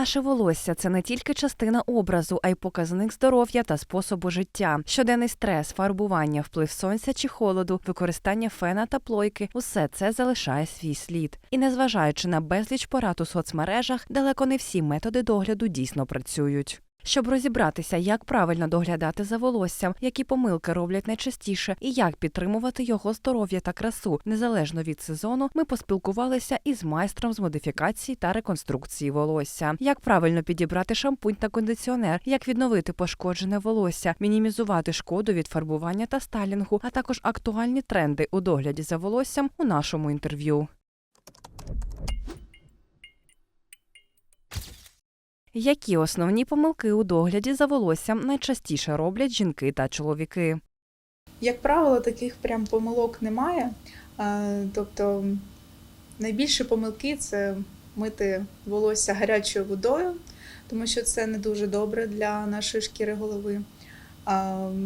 Наше волосся це не тільки частина образу, а й показник здоров'я та способу життя. Щоденний стрес, фарбування, вплив сонця чи холоду, використання фена та плойки усе це залишає свій слід. І незважаючи на безліч порад у соцмережах, далеко не всі методи догляду дійсно працюють. Щоб розібратися, як правильно доглядати за волоссям, які помилки роблять найчастіше, і як підтримувати його здоров'я та красу незалежно від сезону, ми поспілкувалися із майстром з модифікації та реконструкції волосся. Як правильно підібрати шампунь та кондиціонер, як відновити пошкоджене волосся, мінімізувати шкоду від фарбування та стайлінгу, а також актуальні тренди у догляді за волоссям у нашому інтерв'ю. Які основні помилки у догляді за волоссям найчастіше роблять жінки та чоловіки? Як правило, таких прям помилок немає. Тобто найбільші помилки це мити волосся гарячою водою, тому що це не дуже добре для нашої шкіри голови.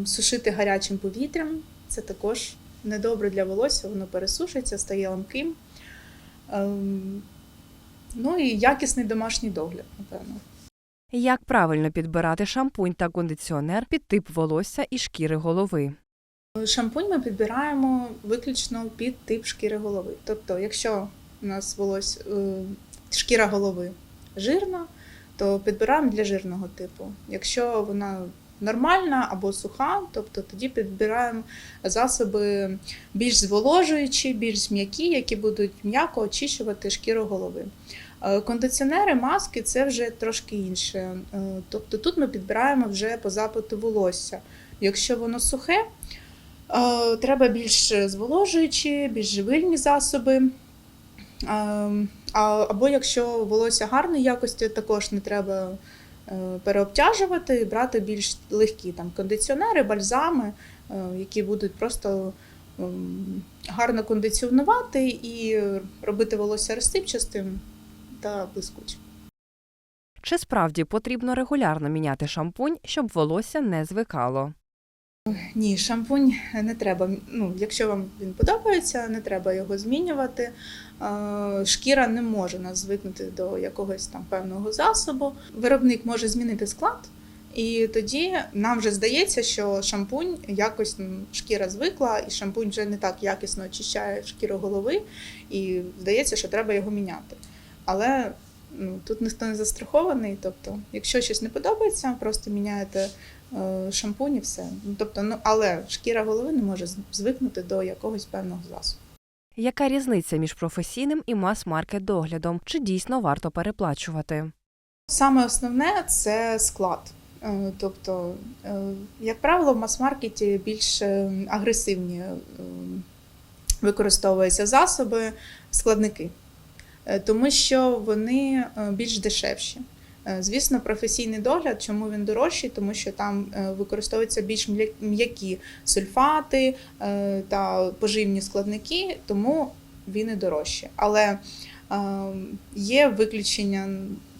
Сушити гарячим повітрям це також недобре для волосся, воно пересушиться, стає ламким. Ем, Ну і якісний домашній догляд, напевно. Як правильно підбирати шампунь та кондиціонер під тип волосся і шкіри голови? Шампунь ми підбираємо виключно під тип шкіри голови. Тобто, якщо у нас волось, е, шкіра голови жирна, то підбираємо для жирного типу. Якщо вона нормальна або суха, тобто тоді підбираємо засоби більш зволожуючі, більш м'які, які будуть м'яко очищувати шкіру голови. Е, Кондиціонери, маски це вже трошки інше. Е, Тобто тут ми підбираємо вже по запиту волосся. Якщо воно сухе, Е, Треба більш зволожуючі, більш живильні засоби. Або якщо волосся гарної якості, також не треба переобтяжувати і брати більш легкі там, кондиціонери, бальзами, які будуть просто ем, гарно кондиціонувати і робити волосся розсипчастим та блискучим. Чи справді потрібно регулярно міняти шампунь, щоб волосся не звикало? Ні, шампунь не треба. Ну, якщо вам він подобається, не треба його змінювати. Шкіра не може нас звикнути до якогось там певного засобу. Виробник може змінити склад, і тоді нам вже здається, що шампунь якось шкіра звикла, і шампунь вже не так якісно очищає шкіру голови, і здається, що треба його міняти. Але ну, тут ніхто не застрахований. Тобто, якщо щось не подобається, просто міняєте е, шампунь і все. Ну, тобто, ну, але шкіра голови не може звикнути до якогось певного засобу. Яка різниця між професійним і мас-маркет доглядом? Чи дійсно варто переплачувати? Саме основне це склад. Е, Тобто, е, як правило, в мас-маркеті більш е, агресивні використовуються засоби, складники, тому що вони е, більш дешевші. Е, Звісно, професійний догляд, чому він дорожчий, тому що там е, використовуються більш м'я- м'які сульфати е, та поживні складники, тому він і дорожчий. Але е, є виключення.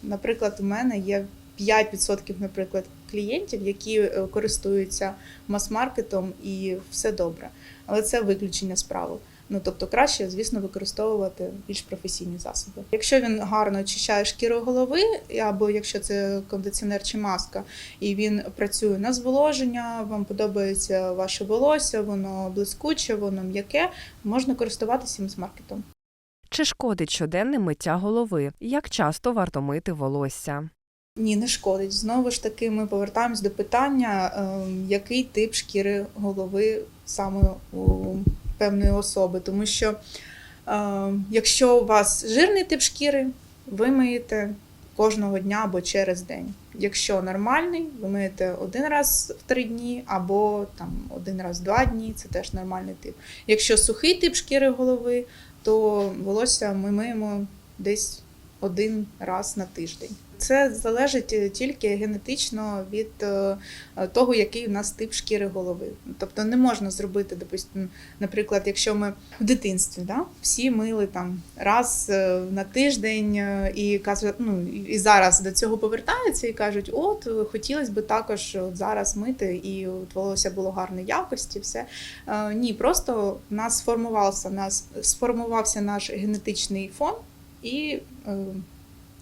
Наприклад, у мене є 5%, наприклад, клієнтів, які е, користуються мас-маркетом і все добре. Але це виключення з правил. Ну тобто краще, звісно, використовувати більш професійні засоби. Якщо він гарно очищає шкіру голови, або якщо це кондиціонер чи маска, і він працює на зволоження, вам подобається ваше волосся, воно блискуче, воно м'яке, можна користуватися мас-маркетом. Чи шкодить щоденне миття голови? Як часто варто мити волосся? Ні, не шкодить. Знову ж таки, ми повертаємось до питання, ем, який тип шкіри голови саме у певної особи. Тому що ем, якщо у вас жирний тип шкіри, ви миєте кожного дня або через день. Якщо нормальний, ви миєте один раз в три дні, або там один раз в два дні, це теж нормальний тип. Якщо сухий тип шкіри голови, то волосся ми миємо десь один раз на тиждень. Це залежить е, тільки генетично від е, е, того, який у нас тип шкіри голови. Тобто не можна зробити, допустим, наприклад, якщо ми в дитинстві, да, всі мили там раз на тиждень і кажуть, ну і зараз до цього повертаються і кажуть, от хотілося б також от зараз мити, і от волосся було гарної якості, все. Ні, просто в нас сформувався нас сформувався наш генетичний фон, і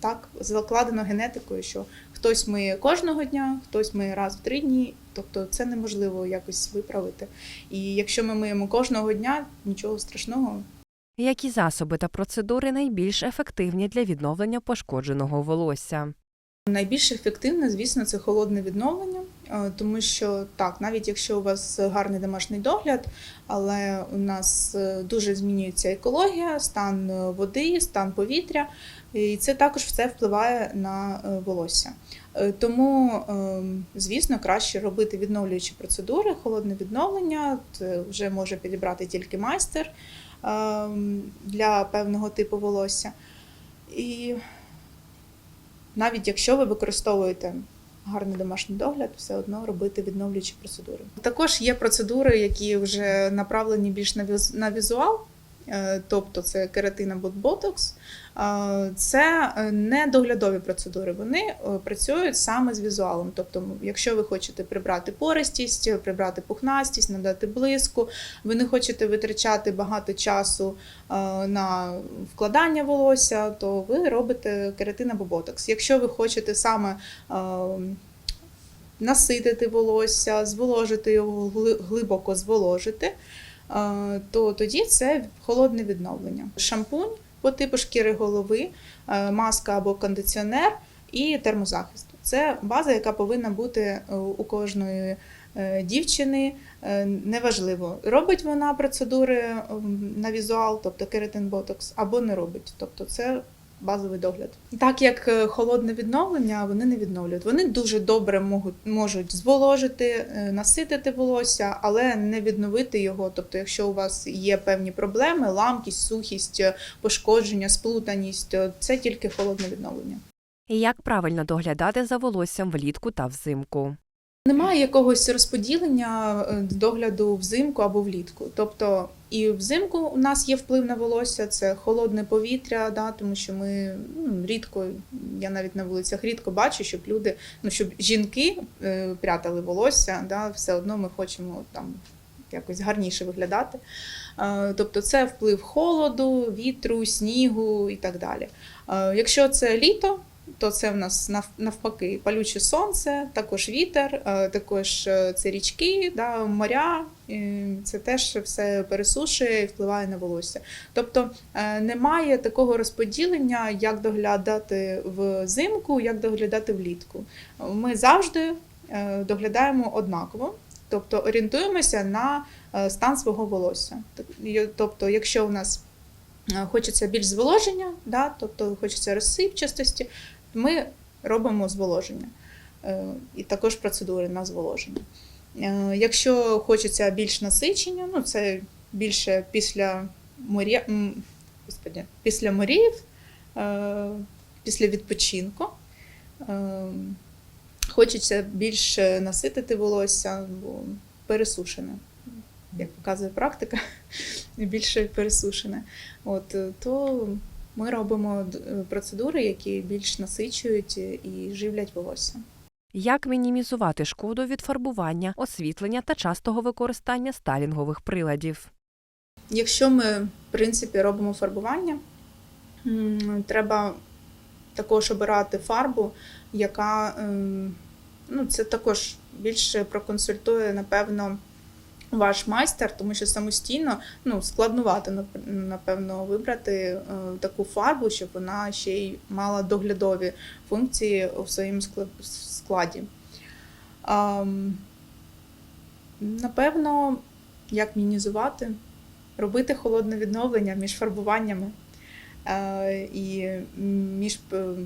так закладено генетикою, що хтось миє кожного дня, хтось ми раз в три дні. Тобто це неможливо якось виправити. І якщо ми миємо кожного дня, нічого страшного. Які засоби та процедури найбільш ефективні для відновлення пошкодженого волосся? Найбільш ефективне, звісно, це холодне відновлення, тому що так, навіть якщо у вас гарний домашній догляд, але у нас е, дуже змінюється екологія, стан е, води, стан повітря, і це також все впливає на е, волосся. Е, Тому, е, звісно, краще робити відновлюючі процедури, холодне відновлення. Це вже може підібрати тільки майстер е, для певного типу волосся. І навіть якщо ви використовуєте гарний домашній догляд, все одно робити відновлюючі процедури. Також є процедури, які вже направлені більш на віз- на візуал. Е, Тобто це кератин або ботокс, Е, це е, не доглядові процедури. Вони працюють саме з візуалом. Тобто, якщо ви хочете прибрати пористість, прибрати пухнастість, надати блиску, ви не хочете витрачати багато часу на вкладання волосся, то ви робите кератин або ботокс. Якщо ви хочете саме наситити волосся, зволожити його, глибоко зволожити, то тоді це холодне відновлення. Шампунь по типу шкіри голови, е, маска або кондиціонер і термозахист. Це база, яка повинна бути е, у кожної е, дівчини. Неважливо, робить вона процедури на візуал, тобто кератин ботокс, або не робить. Тобто це базовий догляд. Так як е, холодне відновлення, вони не відновлюють. Вони дуже добре можуть, можуть зволожити, е, наситити волосся, але не відновити його. Тобто, якщо у вас є певні проблеми, ламкість, сухість, е, пошкодження, сплутаність, це тільки холодне відновлення. Як правильно доглядати за волоссям влітку та взимку? Немає якогось розподілення е, догляду взимку або влітку. Тобто і взимку у нас є вплив на волосся, це холодне повітря, да, тому що ми ну, рідко, я навіть на вулицях рідко бачу, щоб люди, ну щоб жінки е, прятали волосся, да, все одно ми хочемо там якось гарніше виглядати. Е, Тобто це вплив холоду, вітру, снігу і так далі. Е, Якщо це літо, то це в нас навпаки палюче сонце, також вітер, е, також е, це річки, да, моря. Це теж все пересушує і впливає на волосся. Тобто е, немає такого розподілення, як доглядати взимку, як доглядати влітку. Ми завжди доглядаємо однаково. Тобто орієнтуємося на стан свого волосся. Тобто, якщо у нас хочеться більш зволоження, да, тобто хочеться розсипчастості, ми робимо зволоження е, і також процедури на зволоження. Е, Якщо хочеться більш насичення, ну це більше після моря, господи, після морів, е, після відпочинку. Хочеться більш наситити волосся, бо пересушене. Як показує практика, більше пересушене. От, то ми робимо процедури, які більш насичують і живлять волосся. Як мінімізувати шкоду від фарбування, освітлення та частого використання сталінгових приладів? Якщо ми, в принципі, робимо фарбування, треба також обирати фарбу, яка ем, ну, це також більше проконсультує, напевно, ваш майстер, тому що самостійно ну, складнувато, напевно, вибрати е, таку фарбу, щоб вона ще й мала доглядові функції у своєму складі. Напевно, як мінізувати? робити холодне відновлення між фарбуваннями і між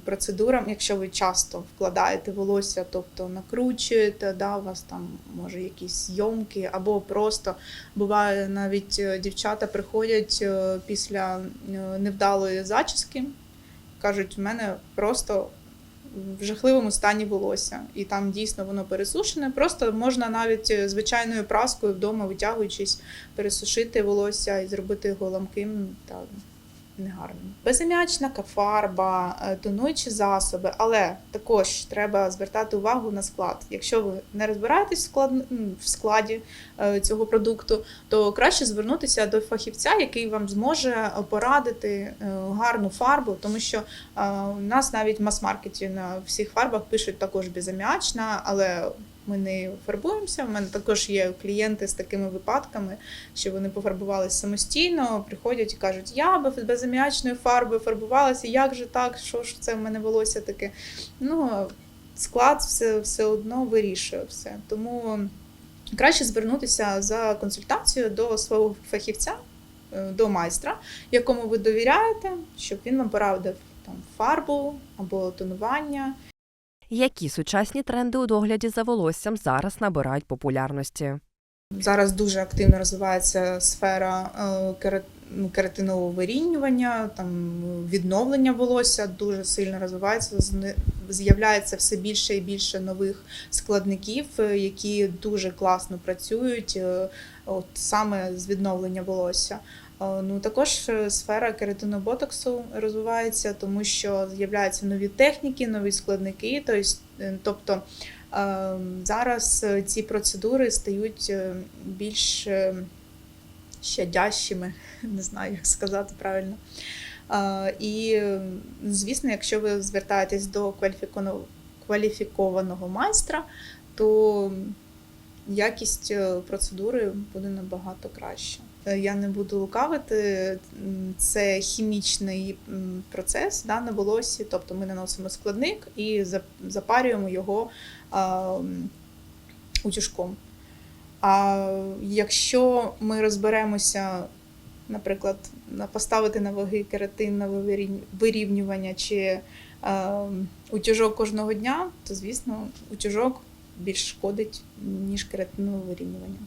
процедурами, якщо ви часто вкладаєте волосся, тобто накручуєте, да, у вас там може якісь зйомки, або просто буває навіть е, дівчата приходять е, після е, невдалої зачіски, кажуть, в мене просто в жахливому стані волосся, і там дійсно воно пересушене. Просто можна навіть е, звичайною праскою вдома, витягуючись, пересушити волосся і зробити його ламким та негарним. Безам'ячна фарба, е, тонуючі засоби, але також треба звертати увагу на склад. Якщо ви не розбираєтесь в, склад, в складі е, цього продукту, то краще звернутися до фахівця, який вам зможе е, порадити гарну фарбу, тому що у нас навіть в мас-маркеті на всіх фарбах пишуть також безам'ячна, але ми не фарбуємося. У мене також є клієнти з такими випадками, що вони пофарбувалися самостійно, приходять і кажуть, я би без безам'ячною фарбою фарбувалася, як же так, що ж це в мене волосся таке. Ну, склад все, все одно вирішує все. Тому краще звернутися за консультацією до свого фахівця, е, до майстра, якому ви довіряєте, щоб він вам порадив там фарбу або тонування. Які сучасні тренди у догляді за волоссям зараз набирають популярності? Зараз дуже активно розвивається сфера е, ну, кератинового вирівнювання, там відновлення волосся дуже сильно розвивається. З'являється все більше і більше нових складників, е, які дуже класно працюють, е, от саме з відновлення волосся. Ну також е, сфера кератиноботоксу розвивається, тому що з'являються нові техніки, нові складники. Тобто, е, тобто Зараз е, ці процедури стають більш щадящими, не знаю, як сказати правильно. І, звісно, якщо ви звертаєтесь до кваліфікованого, майстра, то якість процедури буде набагато краще. Е, Я не буду лукавити, це хімічний процес да, на волосі, тобто ми наносимо складник і запарюємо його утюжком. А якщо ми розберемося, наприклад, поставити на ваги вирів- вирівнювання чи утюжок кожного дня, то звісно утюжок більш шкодить, ніж кератинове вирівнювання.